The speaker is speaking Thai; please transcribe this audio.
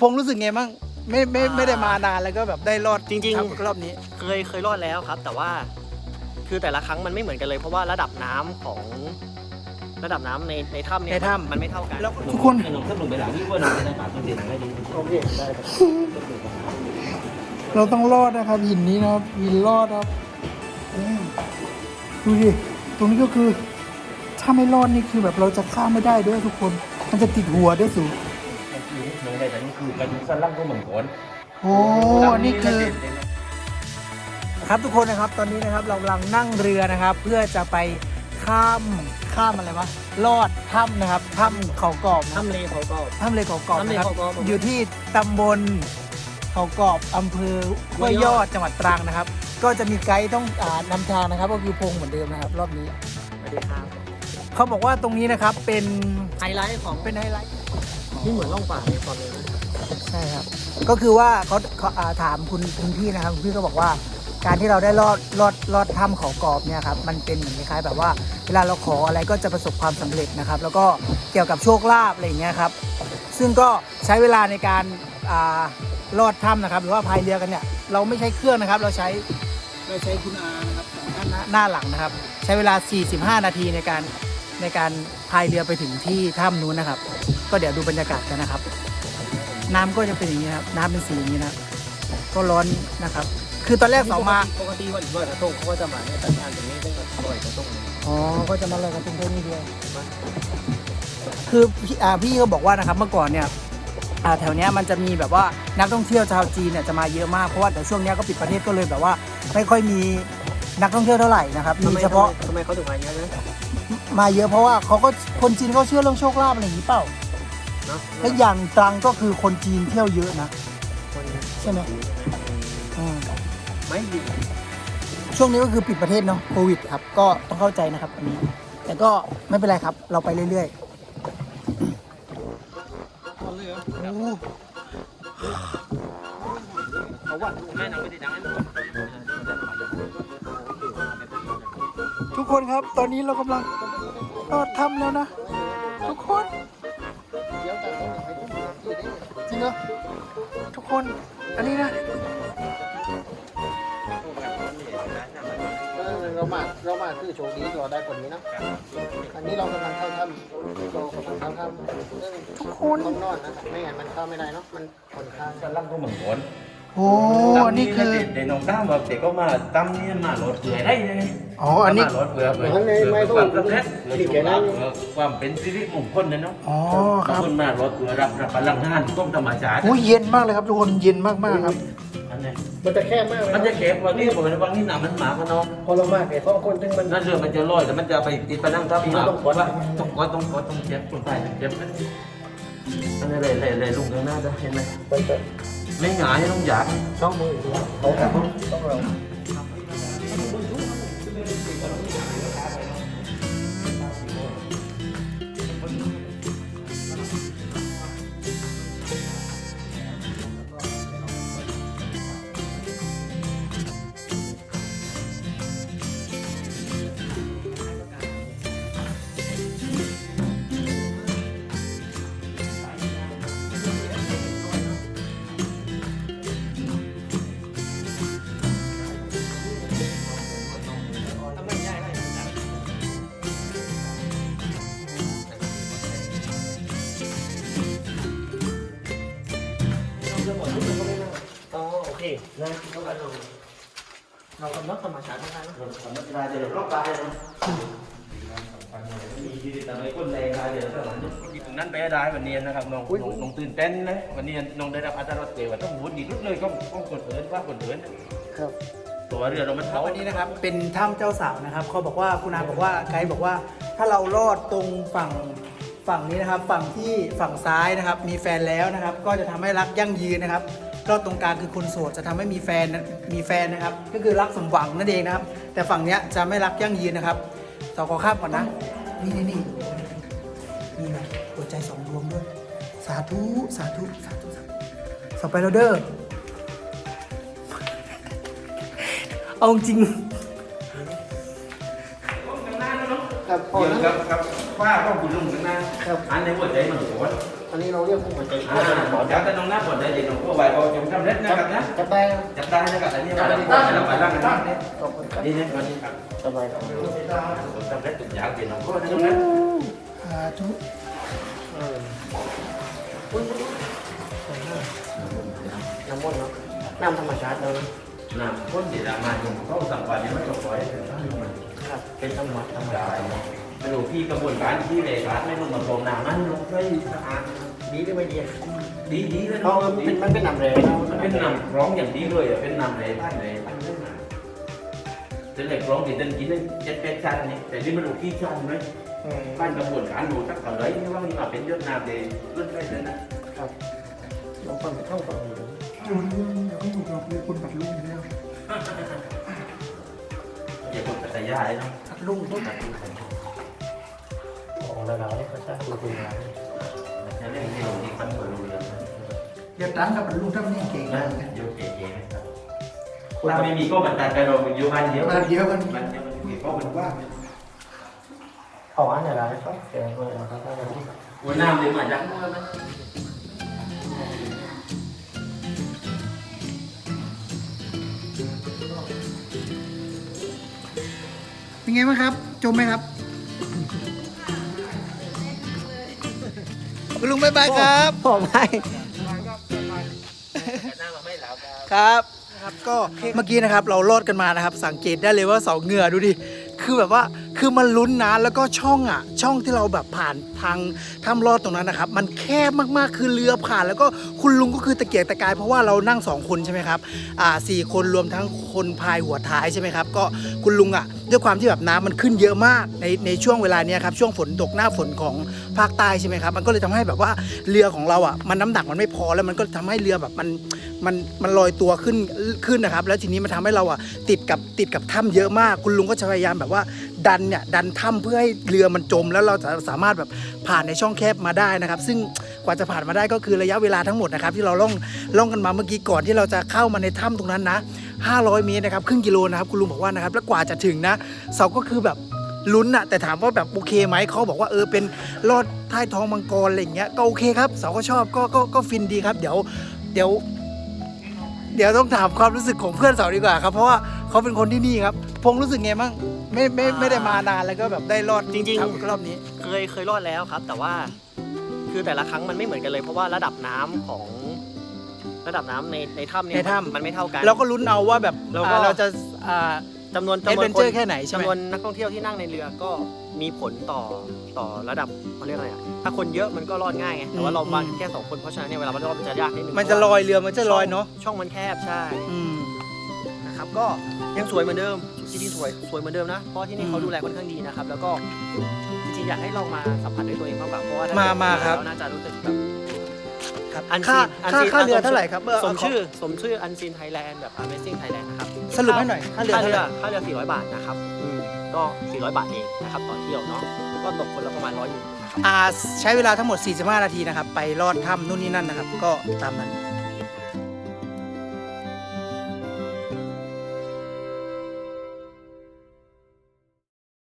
พงษ์รู้สึกไงบ้างไม่ไม่ไม่ได้มานานแล้วก็แบบได้รอดจริงๆครับรอบนี้ เคยเคยรอดแล้วครับ แต่ว่า คือแต่ละครั้งมันไม่เหมือนกันเลย เพราะว่าระดับน้ำของระดับน้ำในในถ้ำเนี่ยในถ้ำมันไม่เท่ากันแล้วทุกคนหนุ่มขึ้นหนุ่มไปหลังนี่ว่าหนุ่มเป็นอากาศต้องเด่นให้ดีโอเคได้เราต้องรอดนะครับหินนี้นะครับหินรอดครับอืมดูดิตรงนี้ก็คือ ถ้าไม่รอดนี่คือแบบเราจะข้ามไม่ได้ด้วยทุกคน มันจะติดหัวด้วยสูหนุ่มได้แต่นี่ คือการสั้นล่างก็เหมือนกันโอ้อันนี้คือ ครับทุกคนนะครับตอนนี้นะครับเรากำลังนั่งเรือนะครับ เพื่อจะไปข้ามข้ามอะไรวะลอดถ้ำนะครับถ้ำเขากรอบนะ ถ้ำเลเขาก็ ถ้ำเลยเขากรอบถ้ำเลนะครับเขากรอบอยู่ที่ตำบลเขากรอบอำเภอห้วยยอดจังหวัดตรังนะครับ ก็จะมีไกด์ต้องอานำทางนะครับ ก็คือพงษ์เหมือนเดิมนะครับ รอบนี้สวัสดีครับเขาบอกว่าตรงนี้นะครับเป็นไฮไลท์ของเป็นไฮไลท์ ที่เหมือนล่องป่าในตอนนี้ ใช่ครับ ก็คือว่าเขาเขาอ่าถามคุณคุณพี่นะครับคุณพี่ก็บอกว่า การที่เราได้ลอดลอดลอดถ้ำเขากรอบเนี่ยครับมันเป็นเหมือนคล้ายๆแบบว่า เวลาเราขออะไรก็จะประสบความสำเร็จนะครับ แล้วก็เกี่ยวกับโชคลาภอะไรอย่างเงี้ยครับ ซึ่งก็ใช้เวลาในการอ่าลอดถ้ำนะครับ หรือว่าพายเรือกันเนี่ยเราไม่ใช้เครื่องนะครับ เราใช้เราใช้คุณอานะครับหน้าหน้าหลังนะครับ ใช้เวลา 45 นาทีในการในการพายเรือไปถึงที่ถ้ำนู้นนะครับ ก็เดี๋ยวดูบรรยากาศกันนะครับ น้ำก็จะเป็นอย่างนี้นะครับ น้ำเป็นสีอย่างนี้นะครับก็ร้อนนะครับ คือตอนแรกสองมา ปกติวันลอยกระทงเขาก็จะมาเนี่ยแต่งานตรงนี้ได้แบบลอยกระทงเลยอ๋อ ก็จะมาลอยกระทงเท่านี้ด้วยคือพี่อ่าพี่ก็บอกว่านะครับเมื่อก่อนเนี่ยอ่าแถวเนี้ยมันจะมีแบบว่านักท่องเที่ยวชาวจีนเนี่ยจะมาเยอะมากเพราะว่าแต่ช่วงเนี้ยก็ปิดประเทศก็เลยแบบว่า ไม่ค่อยมีนักท่องเที่ยวเท่าไหร่นะครับมีเฉพาะทำไมเขาถึงมาเยอะนะมาเยอะเพราะว่าเขาก็คนจีนเขาเชื่อเรื่องโชคลาภอะไรอย่างนี้เปล่าเนาะและอย่างตรังก็คือคนจีนเที่ยวเยอะนะ คนใช่ไหมอืมไม่ดีช่วงนี้ก็คือปิดประเทศเนาะโควิดครับ ก็ต้องเข้าใจนะครับอันนี้ แต่ก็ไม่เป็นไรครับ เราไปเรื่อยๆโอ้เขาวัดแม่นางไม่ได้ดังทุกคนครับ ตอนนี้เรากำลังลอดถ้ำแล้วนะ คือโชคดีที่เราได้ผลนี้นะอันนี้เรากำลังเข้าถ้ำเรากำลังเข้าถ้ำซึ่งทุกคนต้องนอนนะครับไม่งั้นมันเข้าไม่ได้เนาะมันค่อนข้างสั้นล่างก็เหมือนกันโอ้อันนี้คือเด่นน้องตั้มแบบเด็กก็มาตั้มนี่มาหลดเกลือได้ยังไงอ๋ออันนี้มาหลดเกลือเพื่อความสำเร็จเพื่อโชคลาภเพื่อความเป็นสิริมงคลนะเนาะอ๋อครับคนมาหลดเกลือรับรับพลังงานต้องธรรมชาติโอ้ยเย็นมากเลยครับทุกคนเย็นมากๆครับ อันนี้มันจะแคบมากเลยมันจะเก็บวันนี้ผมวันนี้หนามันหมาพน้องพอเรามาเนี่ยสองคนซึ่งมันนั่นเรือมันจะลอยแต่มันจะไปติดไปนั่งทับต้องกดว่าต้องกดต้องกดต้องเจ็บต้องตายต้องเจ็บอันนี้เลยเลยเลยลุงข้างหน้าจะเห็นไหมมันจะไม่หงายต้องอยากช่องมือเขาต้องเรา โอเคนะเรากำลังเรากำลังธรรมชาตินะคะธรรมดาเดี๋ยวเราตายนะมีที่ทำให้คนแรงตายเดี๋ยวเราที่ตรงนั้นไปได้วันนี้นะครับน้องน้องน้องตื่นเต้นนะวันนี้น้องได้รับอัตราเกว่าต้องวุ่นอีกรุดเลยก็ต้องกดเอินว่ากดเอินครับตัวเรือเรามันครัเท้าบวันนี้นะครับ เป็นถ้ำเจ้าสาวนะครับเขาบอกว่าคุณอาบอกว่าไกด์บอกว่า ถ้าเราลอดตรงฝั่งฝั่งนี้นะครับ ฝั่งที่ฝั่งซ้ายนะครับ มีแฟนแล้วนะครับ ก็จะทำให้รักยั่งยืนนะครับ ก็ตรงกลางคือคนโสดจะทำให้มีแฟนมีแฟนนะครับ ก็คือรักสมหวังนั่นเองนะครับ แต่ฝั่งเนี้ยจะไม่รักยั่งยืนนะครับต่อขอข้ามก่อนนะ นี่นี่นี่นี่นะหัวใจสองดวงด้วย สาธุสาธุสาธุสาธุสไปแล้วเด้อเอาจริง ครับพอเดี๋ยวนะครับครับว่าต้องคุณลุงกันนะอันในหัวใจมันโหดอันนี้เราเรียกผู้หัวใจอ่าจากแต่น้องหน้าปวดได้ดีน้องก็ไหวก็จงจำเร็จนะครับนะจับได้จับได้นะครับอันนี้เราเราไปร่างกันนี่ขอบคุณครับนี่นี่วันนี้ครับสบายครับจำเร็จตุกอย่างเป็นน้องก็ได้ตรงนั้นสาธุเอออุ้ยน้ำมันต์เนาะน้ำธรรมชาติเลยน้ำข้นดีดามาอยู่เขาสั่งวันนี้มันจบไว้ถึงท่านมัน ครับเป็นธรรมะธรรมได้ดาไม่รู้พี่กระบวนการที่เลยการไม่ต้องมาโกงน้ำมันลงไปสะอาดดีหรือไม่ดีดีดีเลยเรามันเป็นมันเป็นน้ำแร่เรามันเป็นน้ำร้องอย่างดีเลยอะเป็นน้ำเลยท่านเลยท่านเลยมาเป็นเหล็กร้องติดเดินกินได้เจ็ดแปดชั้นนี่แต่นี่มันดูกี่ชั้นไหมอืมบ้านกระบวนการดูสักเท่าไหร่นี่ว่ามันมาเป็นยอดน้ำเลยรุ่นได้เลยนะครับลองฟังเข้าฟังดูเดี๋ยวพี่ถูกหลอกเลยคุณปัดลุงแล้ว อย่าคนปัตยาเลยเนาะปัดลุงปุ๊บของระดับนี้ก็ใช่คือคุณงานจะเล่นให้ลงที่ขั้นบนรู้เลยเดี๋ยวตั้งกับปัดลุงถ้าไม่เก่งนะนะโยเก๋ๆนะครับถ้าไม่มีก็บรรดาการเราอยู่บ้านเดียวบ้านเดียวกันบ้านเดียวมันมีก็มันว่างของอันไหนครับแกงเลยนะครับท่านผู้วันน้ำเลยมาจากนู้นไหม เป็นไงบ้างครับ จมไหมครับคุณลุงบายบายครับผมให้ครับนะครับ ก็เมื่อกี้นะครับเราลอดกันมานะครับ สังเกตได้เลยว่าเสาเหงื่อดูดิ คือแบบว่า คือมันลุ้นนะแล้วก็ช่องอะ ช่องที่เราแบบผ่านทางถ้ำลอดตรงนั้นนะครับ มันแคบมากๆคือเรือผ่าน แล้วก็คุณลุงก็คือตะเกียกตะกาย เพราะว่าเรานั่งสองคนใช่ไหมครับอ่าสี่คนรวมทั้งคนพายหัวท้ายใช่ไหมครับ ก็คุณลุงอะ ด้วยความที่แบบน้ำมันขึ้นเยอะมากในในช่วงเวลาเนี้ยครับช่วงฝนตกหน้าฝนของภาคใต้ใช่ไหมครับ มันก็เลยทำให้แบบว่าเรือของเราอะมันน้ำหนักมันไม่พอแล้วมันก็ทำให้เรือแบบมันมันมันลอยตัวขึ้นขึ้นนะครับ แล้วทีนี้มันทำให้เราอะติดกับติดกับถ้ำเยอะมาก คุณลุงก็จะพยายามแบบว่า ดันเนี่ยดันถ้ำเพื่อให้เรือมันจม แล้วเราจะสามารถแบบผ่านในช่องแคบมาได้นะครับ ซึ่งกว่าจะผ่านมาได้ก็คือระยะเวลาทั้งหมดนะครับที่เราล่องล่องกันมาเมื่อกี้ก่อนที่เราจะเข้ามาในถ้ำตรงนั้นนะ 500 เมตรนะครับครึ่งกิโลนะครับคุณลุงบอกว่านะครับแล้วกว่าจะถึงนะเสาก็คือแบบลุ้นอะแต่ถามว่าแบบโอเคไหมเขาบอกว่าเออเป็นลอดใต้ท้องมังกรอะไรอย่างเงี้ยก็โอเคครับเสาก็ชอบก็ก็ก็ฟินดีครับ เดี๋ยวเดี๋ยว เดี๋ยวต้องถามความรู้สึกของเพื่อนเสาวดีกว่าครับ เพราะว่าเขาเป็นคนที่นี่ครับ พงรู้สึกไงบ้างไม่ไม่ไม่ได้มานานแล้วก็แบบได้รอดจริงๆคบรอบนี้ เคยเคยรอดแล้วครับ แต่ว่าคือแต่ละครั้งมันไม่เหมือนกันเลย เพราะว่าระดับน้ำของระดับน้ำในในถ้ำเนี่ยในถ้ำ มันไม่เท่ากัน เราก็ลุ้นเอาว่าแบบแล้วก็ อ่าเราจะอ่า จำนวนเอดจำนวเวนนคเจอนร์แค่ไหนใช่ไหม จำนวนนักท่องเที่ยวที่นั่งในเรือก็มีผลต่อต่อระดับเขาเรียกอะไรอะถ้าคนเยอะมันก็รอดง่ายไงแต่ว่าเรามาแค่สองคนเพราะฉะนั้นเนี่ยเวลามันรอดมันจะยากนิดนึงมันจะลอยเรือมันจะลอยเนาะช่องมันแคบใช่อืม นะครับก็ยังสวยเหมือนเดิมจริงๆสวยสวยเหมือนเดิมนะเพราะที่นี่เขาอืมดูแลค่อนข้างดีนะครับ แล้วก็จริงๆอยากให้ลองมาสัมผัสด้วยตัวเองมากกว่าเพราะว่าถ้มาเกิดมาครับแล้วน่าจะรู้สึกแบบ ครับอันค่าอันค่าซีนค่าเรืออันเท่าไหร่ครับเสมชื่อสมชื่ออันซีนไทยแลนด์แบบ Amazing Thailand นะครับ สรุปให้หน่อยค่าเรือค่าเท่าเรืไหอร่ค่าเรือ 400 บาทนะครับอืมก็ 400 บาทเองนะครับต่อเที่ยวเนาะก็ตกคนละประมาณร้อยหนึ่งนะครับ อ่าใช้เวลาทั้งหมด 45 นาทีนะครับ ไปลอดถ้ำนู่นนี่นั่นนะครับ ก็ตามนั้น